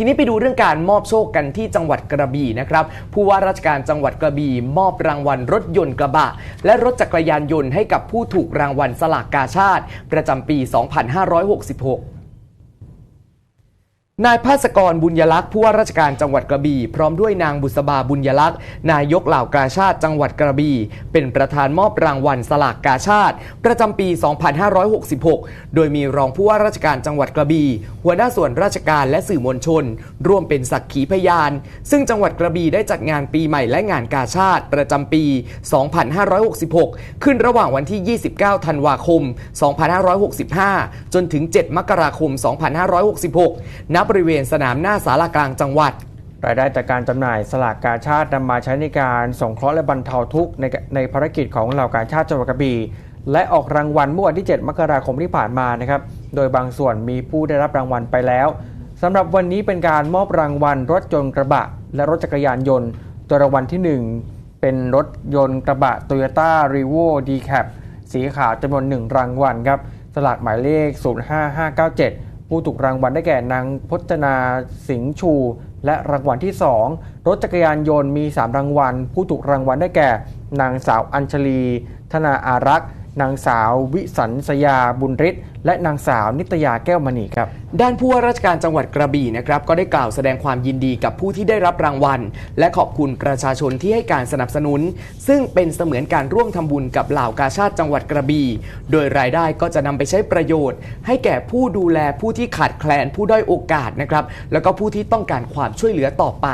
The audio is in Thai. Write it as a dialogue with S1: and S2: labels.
S1: ทีนี้ไปดูเรื่องการมอบโชคกันที่จังหวัดกระบี่นะครับผู้ว่าราชการจังหวัดกระบี่มอบรางวัลรถยนต์กระบะ และรถจักรยานยนต์ให้กับผู้ถูกรางวัลสลากกาชาติ ประจำปี 2566 นายภาสกรบุญยลักษณ์ผู้ว่าราชการจังหวัดกระบี่พร้อมด้วยนางบุษบาบุญยลักษณ์นายกเหล่ากาชาติจังหวัดกระบี่เป็นประธานมอบรางวัลสลากกาชาติ ประจำปี 2566 โดยมีรองผู้ว่าราชการจังหวัดกระบี่หัวหน้าส่วนราชการและสื่อมวลชน ร่วมเป็นสักขีพยาน ซึ่งจังหวัดกระบี่ได้จัดงานปีใหม่และงานกาชาติ ประจำปี 2566 ขึ้นระหว่างวันที่ 29 ธันวาคม 2565 จนถึง 7 มกราคม 2566ณบบริเวณสนามหน้าสารากลางจังหวัด
S2: รายได้จากการจำหน่ายสลากกาชาตินำมาใช้ในการสงเคราะห์และบรรเทาทุกข์ในในภารกิจของเหล่ากาชาติจังหวัดกระบี่และออกรางวัลเมื่อวันที่ 7 มกราคมที่ผ่านมานะครับ โดยบางส่วนมีผู้ได้รับรางวัลไปแล้วสำหรับวันนี้เป็นการมอบรางวัลรถยนต์กระบะ และรถจักรยานยนต์ตัวรางวัลที่ 1 เป็นรถยนต์กระบะ Toyota r e v o d c a p สีขาวจำนวน 1 รางวัลครับสลากหมายเลข 05597 ผู้ถูกรางวัลได้แก่นางพจนาสิงห์ชู และรางวัลที่ 2 รถจักรยานยนต์มี 3 รางวัล ผู้ถูกรางวัลได้แก่ นางสาวอัญชลี ธนาอารักษ์ นางสาววิสันสยาบุญฤทธิ์และนางสาวนิตยาแก้วมณีครับ
S1: ด้านผู้ว่าราชการจังหวัดกระบี่นะครับก็ได้กล่าวแสดงความยินดีกับผู้ที่ได้รับรางวัล และขอบคุณประชาชนที่ให้การสนับสนุน ซึ่งเป็นเสมือนการร่วมทำบุญกับเหล่ากาชาติจังหวัดกระบี่ โดยรายได้ก็จะนำไปใช้ประโยชน์ ให้แก่ผู้ดูแลผู้ที่ขาดแคลนผู้ด้อยโอกาสนะครับแล้วก็ผู้ที่ต้องการความช่วยเหลือต่อไป